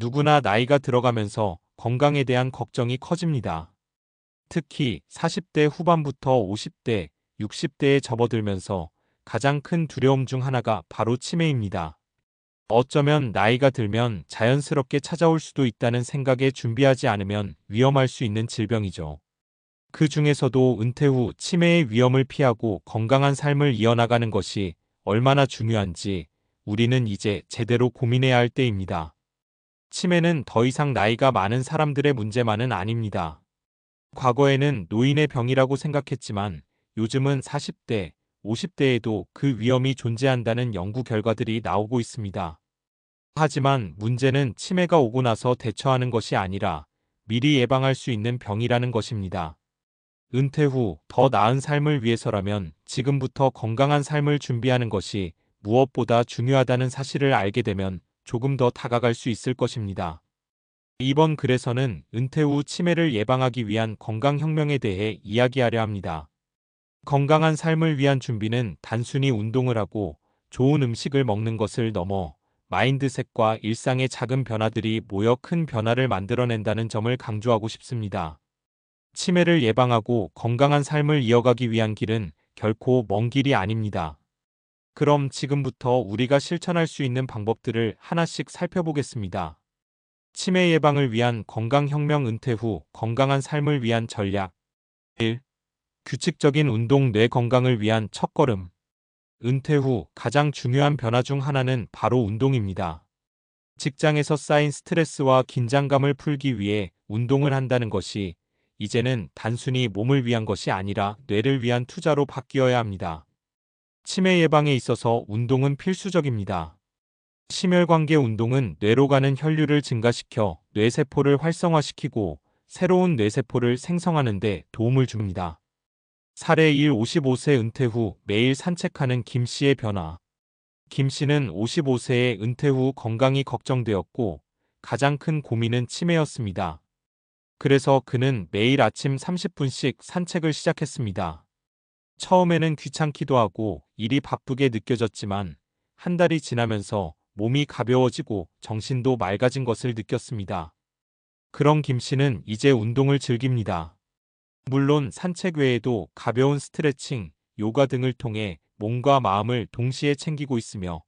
누구나 나이가 들어가면서 건강에 대한 걱정이 커집니다. 특히 40대 후반부터 50대, 60대에 접어들면서 가장 큰 두려움 중 하나가 바로 치매입니다. 어쩌면 나이가 들면 자연스럽게 찾아올 수도 있다는 생각에 준비하지 않으면 위험할 수 있는 질병이죠. 그 중에서도 은퇴 후 치매의 위험을 피하고 건강한 삶을 이어나가는 것이 얼마나 중요한지 우리는 이제 제대로 고민해야 할 때입니다. 치매는 더 이상 나이가 많은 사람들의 문제만은 아닙니다. 과거에는 노인의 병이라고 생각했지만 요즘은 40대, 50대에도 그 위험이 존재한다는 연구 결과들이 나오고 있습니다. 하지만 문제는 치매가 오고 나서 대처하는 것이 아니라 미리 예방할 수 있는 병이라는 것입니다. 은퇴 후 더 나은 삶을 위해서라면 지금부터 건강한 삶을 준비하는 것이 무엇보다 중요하다는 사실을 알게 되면 조금 더 다가갈 수 있을 것입니다. 이번 글에서는 은퇴 후 치매를 예방하기 위한 건강혁명에 대해 이야기하려 합니다. 건강한 삶을 위한 준비는 단순히 운동을 하고 좋은 음식을 먹는 것을 넘어 마인드셋과 일상의 작은 변화들이 모여 큰 변화를 만들어낸다는 점을 강조하고 싶습니다. 치매를 예방하고 건강한 삶을 이어가기 위한 길은 결코 먼 길이 아닙니다. 그럼 지금부터 우리가 실천할 수 있는 방법들을 하나씩 살펴보겠습니다. 치매 예방을 위한 건강혁명 은퇴 후 건강한 삶을 위한 전략 1. 규칙적인 운동 뇌 건강을 위한 첫걸음 은퇴 후 가장 중요한 변화 중 하나는 바로 운동입니다. 직장에서 쌓인 스트레스와 긴장감을 풀기 위해 운동을 한다는 것이 이제는 단순히 몸을 위한 것이 아니라 뇌를 위한 투자로 바뀌어야 합니다. 치매 예방에 있어서 운동은 필수적입니다. 심혈관계 운동은 뇌로 가는 혈류를 증가시켜 뇌세포를 활성화시키고 새로운 뇌세포를 생성하는 데 도움을 줍니다. 사례 1 55세 은퇴 후 매일 산책하는 김 씨의 변화. 김 씨는 55세의 은퇴 후 건강이 걱정되었고 가장 큰 고민은 치매였습니다. 그래서 그는 매일 아침 30분씩 산책을 시작했습니다. 처음에는 귀찮기도 하고 일이 바쁘게 느껴졌지만 한 달이 지나면서 몸이 가벼워지고 정신도 맑아진 것을 느꼈습니다. 그런 김 씨는 이제 운동을 즐깁니다. 물론 산책 외에도 가벼운 스트레칭, 요가 등을 통해 몸과 마음을 동시에 챙기고 있으며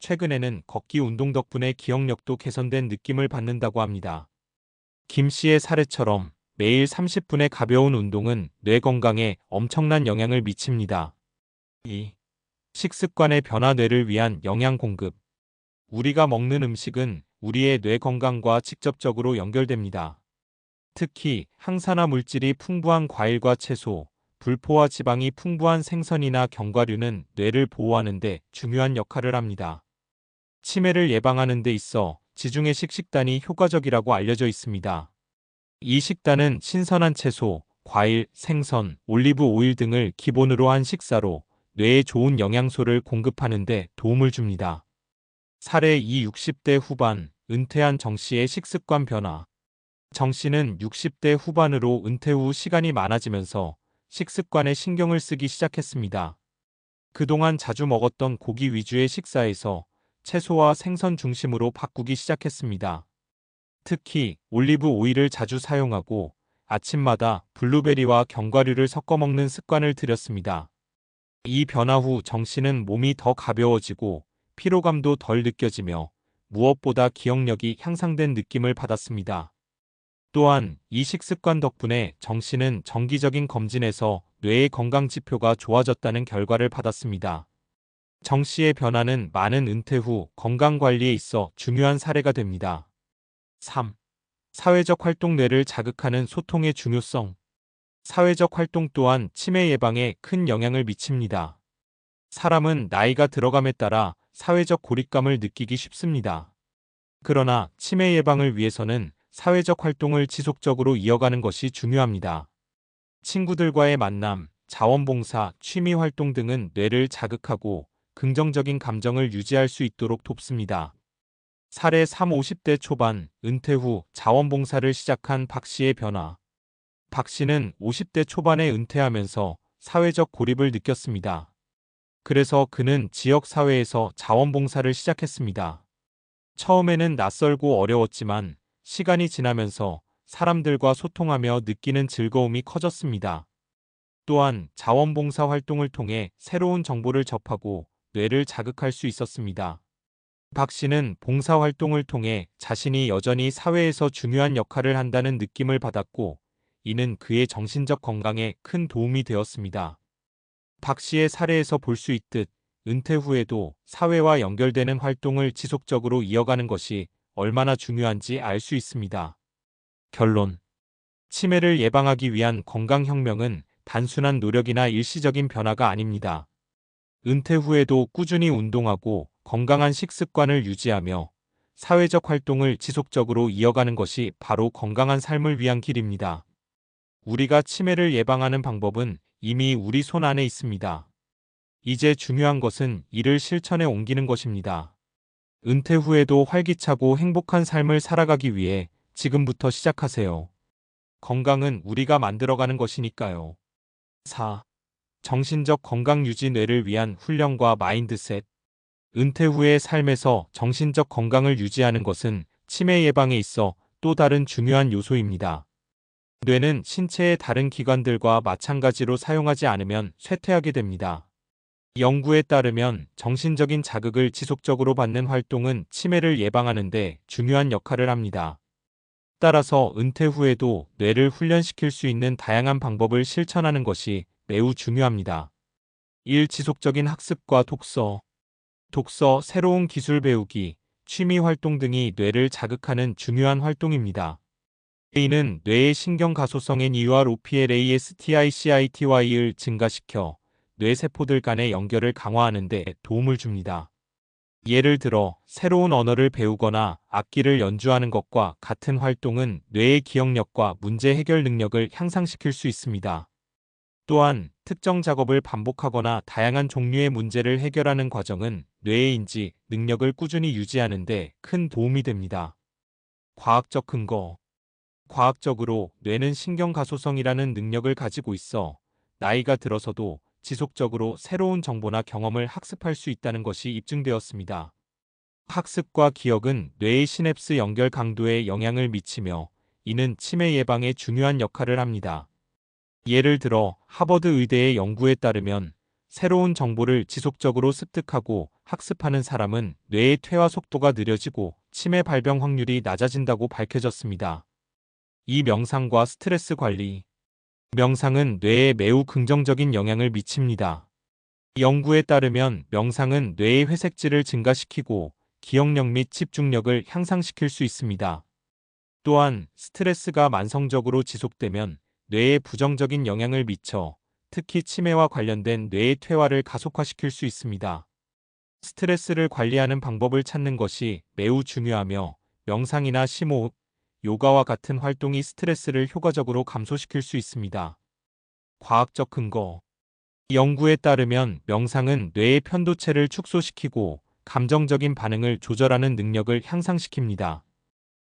최근에는 걷기 운동 덕분에 기억력도 개선된 느낌을 받는다고 합니다. 김 씨의 사례처럼 매일 30분의 가벼운 운동은 뇌 건강에 엄청난 영향을 미칩니다. 2. 식습관의 변화 뇌를 위한 영양 공급. 우리가 먹는 음식은 우리의 뇌 건강과 직접적으로 연결됩니다. 특히 항산화 물질이 풍부한 과일과 채소, 불포화 지방이 풍부한 생선이나 견과류는 뇌를 보호하는 데 중요한 역할을 합니다. 치매를 예방하는 데 있어 지중해식 식단이 효과적이라고 알려져 있습니다. 이 식단은 신선한 채소, 과일, 생선, 올리브 오일 등을 기본으로 한 식사로 뇌에 좋은 영양소를 공급하는 데 도움을 줍니다. 사례 2 60대 후반, 은퇴한 정 씨의 식습관 변화. 정 씨는 60대 후반으로 은퇴 후 시간이 많아지면서 식습관에 신경을 쓰기 시작했습니다. 그동안 자주 먹었던 고기 위주의 식사에서 채소와 생선 중심으로 바꾸기 시작했습니다. 특히 올리브 오일을 자주 사용하고 아침마다 블루베리와 견과류를 섞어 먹는 습관을 들였습니다. 이 변화 후 정씨는 몸이 더 가벼워지고 피로감도 덜 느껴지며 무엇보다 기억력이 향상된 느낌을 받았습니다. 또한 이 식습관 덕분에 정씨는 정기적인 검진에서 뇌의 건강 지표가 좋아졌다는 결과를 받았습니다. 정 씨의 변화는 많은 은퇴 후 건강관리에 있어 중요한 사례가 됩니다. 3. 사회적 활동 뇌를 자극하는 소통의 중요성. 사회적 활동 또한 치매 예방에 큰 영향을 미칩니다. 사람은 나이가 들어감에 따라 사회적 고립감을 느끼기 쉽습니다. 그러나 치매 예방을 위해서는 사회적 활동을 지속적으로 이어가는 것이 중요합니다. 친구들과의 만남, 자원봉사, 취미 활동 등은 뇌를 자극하고 긍정적인 감정을 유지할 수 있도록 돕습니다. 사례 3 50대 초반 은퇴 후 자원봉사를 시작한 박 씨의 변화. 박 씨는 50대 초반에 은퇴하면서 사회적 고립을 느꼈습니다. 그래서 그는 지역 사회에서 자원봉사를 시작했습니다. 처음에는 낯설고 어려웠지만 시간이 지나면서 사람들과 소통하며 느끼는 즐거움이 커졌습니다. 또한 자원봉사 활동을 통해 새로운 정보를 접하고 뇌를 자극할 수 있었습니다. 박 씨는 봉사활동을 통해 자신이 여전히 사회에서 중요한 역할을 한다는 느낌을 받았고, 이는 그의 정신적 건강에 큰 도움이 되었습니다. 박 씨의 사례에서 볼 수 있듯 은퇴 후에도 사회와 연결되는 활동을 지속적으로 이어가는 것이 얼마나 중요한지 알 수 있습니다. 결론. 치매를 예방하기 위한 건강혁명은 단순한 노력이나 일시적인 변화가 아닙니다. 은퇴 후에도 꾸준히 운동하고 건강한 식습관을 유지하며 사회적 활동을 지속적으로 이어가는 것이 바로 건강한 삶을 위한 길입니다. 우리가 치매를 예방하는 방법은 이미 우리 손 안에 있습니다. 이제 중요한 것은 이를 실천에 옮기는 것입니다. 은퇴 후에도 활기차고 행복한 삶을 살아가기 위해 지금부터 시작하세요. 건강은 우리가 만들어가는 것이니까요. 4. 정신적 건강 유지 뇌를 위한 훈련과 마인드셋. 은퇴 후의 삶에서 정신적 건강을 유지하는 것은 치매 예방에 있어 또 다른 중요한 요소입니다. 뇌는 신체의 다른 기관들과 마찬가지로 사용하지 않으면 쇠퇴하게 됩니다. 연구에 따르면 정신적인 자극을 지속적으로 받는 활동은 치매를 예방하는 데 중요한 역할을 합니다. 따라서 은퇴 후에도 뇌를 훈련시킬 수 있는 다양한 방법을 실천하는 것이 매우 중요합니다. 1. 지속적인 학습과 독서 독서, 새로운 기술 배우기, 취미 활동 등이 뇌를 자극하는 중요한 활동입니다. A는 뇌의 신경 가소성 NEROPLASTICITY를 증가시켜 뇌세포들 간의 연결을 강화하는 데 도움을 줍니다. 예를 들어 새로운 언어를 배우거나 악기를 연주하는 것과 같은 활동은 뇌의 기억력과 문제 해결 능력을 향상시킬 수 있습니다. 또한 특정 작업을 반복하거나 다양한 종류의 문제를 해결하는 과정은 뇌의 인지 능력을 꾸준히 유지하는 데 큰 도움이 됩니다. 과학적 근거 과학적으로 뇌는 신경가소성이라는 능력을 가지고 있어 나이가 들어서도 지속적으로 새로운 정보나 경험을 학습할 수 있다는 것이 입증되었습니다. 학습과 기억은 뇌의 시냅스 연결 강도에 영향을 미치며 이는 치매 예방에 중요한 역할을 합니다. 예를 들어 하버드 의대의 연구에 따르면 새로운 정보를 지속적으로 습득하고 학습하는 사람은 뇌의 퇴화 속도가 느려지고 치매 발병 확률이 낮아진다고 밝혀졌습니다. 이 명상과 스트레스 관리, 명상은 뇌에 매우 긍정적인 영향을 미칩니다. 연구에 따르면 명상은 뇌의 회색질을 증가시키고 기억력 및 집중력을 향상시킬 수 있습니다. 또한 스트레스가 만성적으로 지속되면 뇌에 부정적인 영향을 미쳐 특히 치매와 관련된 뇌의 퇴화를 가속화시킬 수 있습니다. 스트레스를 관리하는 방법을 찾는 것이 매우 중요하며 명상이나 심호흡, 요가와 같은 활동이 스트레스를 효과적으로 감소시킬 수 있습니다. 과학적 근거 연구에 따르면 명상은 뇌의 편도체를 축소시키고 감정적인 반응을 조절하는 능력을 향상시킵니다.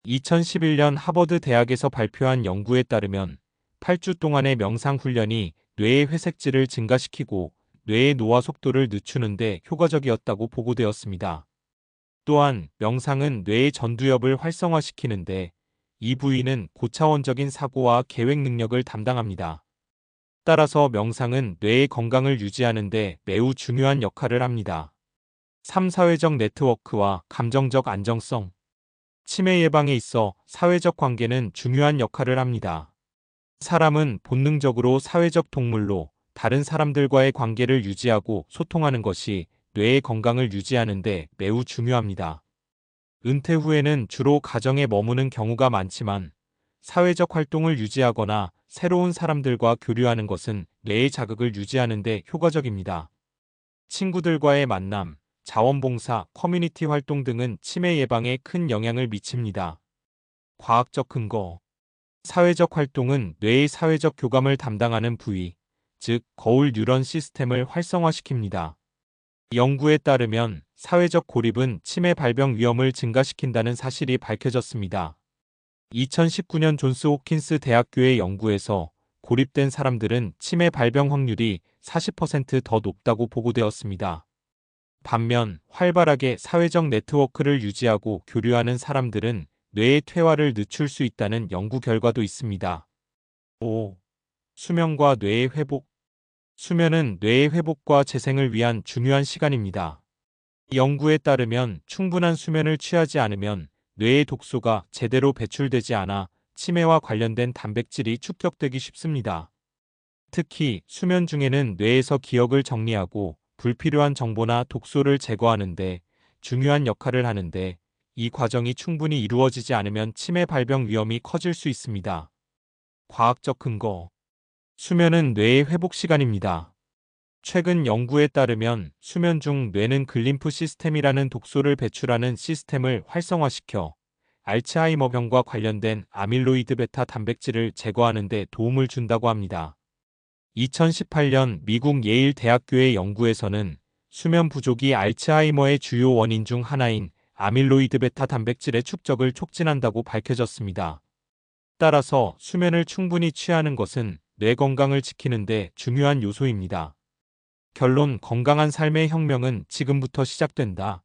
2011년 하버드 대학에서 발표한 연구에 따르면 8주 동안의 명상 훈련이 뇌의 회색질을 증가시키고 뇌의 노화 속도를 늦추는데 효과적이었다고 보고되었습니다. 또한 명상은 뇌의 전두엽을 활성화시키는데 이 부위는 고차원적인 사고와 계획 능력을 담당합니다. 따라서 명상은 뇌의 건강을 유지하는 데 매우 중요한 역할을 합니다. 3. 사회적 네트워크와 감정적 안정성 치매 예방에 있어 사회적 관계는 중요한 역할을 합니다. 사람은 본능적으로 사회적 동물로 다른 사람들과의 관계를 유지하고 소통하는 것이 뇌의 건강을 유지하는 데 매우 중요합니다. 은퇴 후에는 주로 가정에 머무는 경우가 많지만 사회적 활동을 유지하거나 새로운 사람들과 교류하는 것은 뇌의 자극을 유지하는 데 효과적입니다. 친구들과의 만남, 자원봉사, 커뮤니티 활동 등은 치매 예방에 큰 영향을 미칩니다. 과학적 근거 사회적 활동은 뇌의 사회적 교감을 담당하는 부위, 즉 거울 뉴런 시스템을 활성화시킵니다. 연구에 따르면 사회적 고립은 치매 발병 위험을 증가시킨다는 사실이 밝혀졌습니다. 2019년 존스 호킨스 대학교의 연구에서 고립된 사람들은 치매 발병 확률이 40%더 높다고 보고되었습니다. 반면 활발하게 사회적 네트워크를 유지하고 교류하는 사람들은 뇌의 퇴화를 늦출 수 있다는 연구 결과도 있습니다. 5. 수면과 뇌의 회복 수면은 뇌의 회복과 재생을 위한 중요한 시간입니다. 연구에 따르면 충분한 수면을 취하지 않으면 뇌의 독소가 제대로 배출되지 않아 치매와 관련된 단백질이 축적되기 쉽습니다. 특히 수면 중에는 뇌에서 기억을 정리하고 불필요한 정보나 독소를 제거하는데 중요한 역할을 하는데 이 과정이 충분히 이루어지지 않으면 치매 발병 위험이 커질 수 있습니다. 과학적 근거 수면은 뇌의 회복 시간입니다. 최근 연구에 따르면 수면 중 뇌는 글림프 시스템이라는 독소를 배출하는 시스템을 활성화시켜 알츠하이머병과 관련된 아밀로이드 베타 단백질을 제거하는 데 도움을 준다고 합니다. 2018년 미국 예일 대학교의 연구에서는 수면 부족이 알츠하이머의 주요 원인 중 하나인 아밀로이드 베타 단백질의 축적을 촉진한다고 밝혀졌습니다. 따라서 수면을 충분히 취하는 것은 뇌 건강을 지키는데 중요한 요소입니다. 결론 건강한 삶의 혁명은 지금부터 시작된다.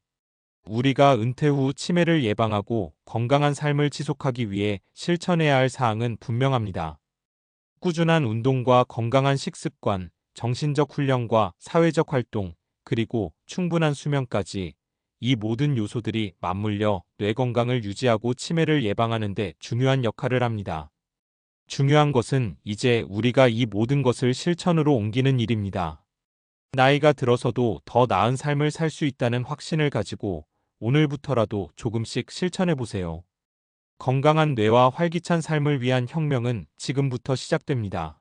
우리가 은퇴 후 치매를 예방하고 건강한 삶을 지속하기 위해 실천해야 할 사항은 분명합니다. 꾸준한 운동과 건강한 식습관, 정신적 훈련과 사회적 활동, 그리고 충분한 수면까지 이 모든 요소들이 맞물려 뇌 건강을 유지하고 치매를 예방하는 데 중요한 역할을 합니다. 중요한 것은 이제 우리가 이 모든 것을 실천으로 옮기는 일입니다. 나이가 들어서도 더 나은 삶을 살 수 있다는 확신을 가지고 오늘부터라도 조금씩 실천해 보세요. 건강한 뇌와 활기찬 삶을 위한 혁명은 지금부터 시작됩니다.